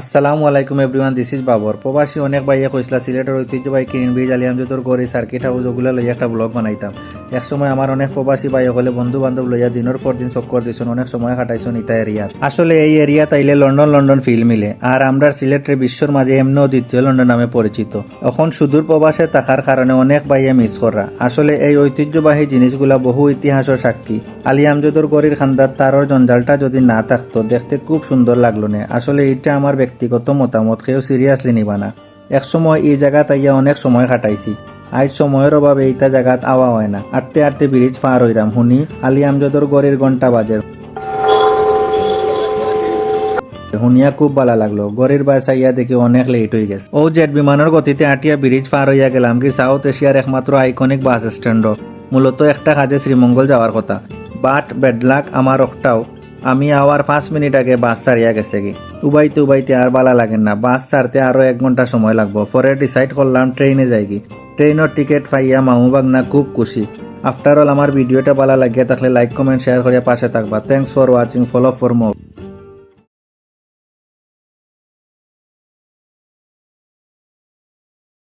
আসসালামু আলাইকুম everyone this is Babur প্রবাসী অনেক বাইয়ে কইসলা সিলেটের ঐতিহ্যবাহী কিরিন ব্রিজ আলিয়ামজোদর গড়ি সার্কিট হাউস ওগুলা লইয়া একটা ব্লগ বানাইতাম। এক সময় আমার অনেক প্রবাসী বাই হলে বন্ধু বান্ধব লইয়া দিনের পর দিন চক্কর দিছেন অনেক সময় কাটাইছেন ইতা এরিয়াত। আসলে এই এরিয়া তাইলে লন্ডন লন্ডন ফিল মিলে, আর আমরা সিলেটের বিশ্বর মাঝে এমনও দ্বিতীয় লন্ডন নামে পরিচিত। এখন সুদূর প্রবাসে থাকার কারণে অনেক বাইয়ে মিস করা। আসলে এই ঐতিহ্যবাহী জিনিসগুলা বহু ইতিহাসের সাক্ষী। আলিয়ামজোদর গড়ির খান্দার তারর জঞ্জালটা যদি না থাকতো, দেখতে খুব সুন্দর লাগল না। আসলে এটা আমার ব্যক্তিগত মতামত কেউ সিরিয়াসলি নিবা না এক সময় এই জায়গাত আইয়া অনেক সময় কাটাইছি আজ সময়ের অভাবে এইটা জায়গাত আওয়া হয় না। আটতে আটতে ব্রিজ পার হইরাম শুনি আলি আমজদর গড়ের ঘণ্টা বাজে। শুনিয়া খুব ভালো লাগল। গড়ের বাস আইয়া দেখি অনেক লেট হয়ে গেছে। ও জেট বিমানের গতিতে আটিয়া ব্রিজ পার হইয়া গেলাম কি সাউথ এশিয়ার একমাত্র আইকনিক বাস স্ট্যান্ড মূলত একটা কাজে শ্রীমঙ্গল যাওয়ার কথা। বাট বেডলাক আমার একটাও আমি আওয়ার পাঁচ মিনিট আগে বাস ছাড়িয়া গেছে কি? উবাইতে উবাইতে আর বালা লাগে না। বাস ছাড়তে আরও এক ঘণ্টা সময় লাগবো। পরে ডিসাইড করলাম ট্রেনে যাই কি। ট্রেনের টিকিট পাইয়া মামু বাগনা খুব খুশি। আফটার অল আমার ভিডিওটা ভালো লাগিয়ে থাকলে লাইক কমেন্ট শেয়ার করিয়া পাশে থাকবা। Thanks for watching follow for more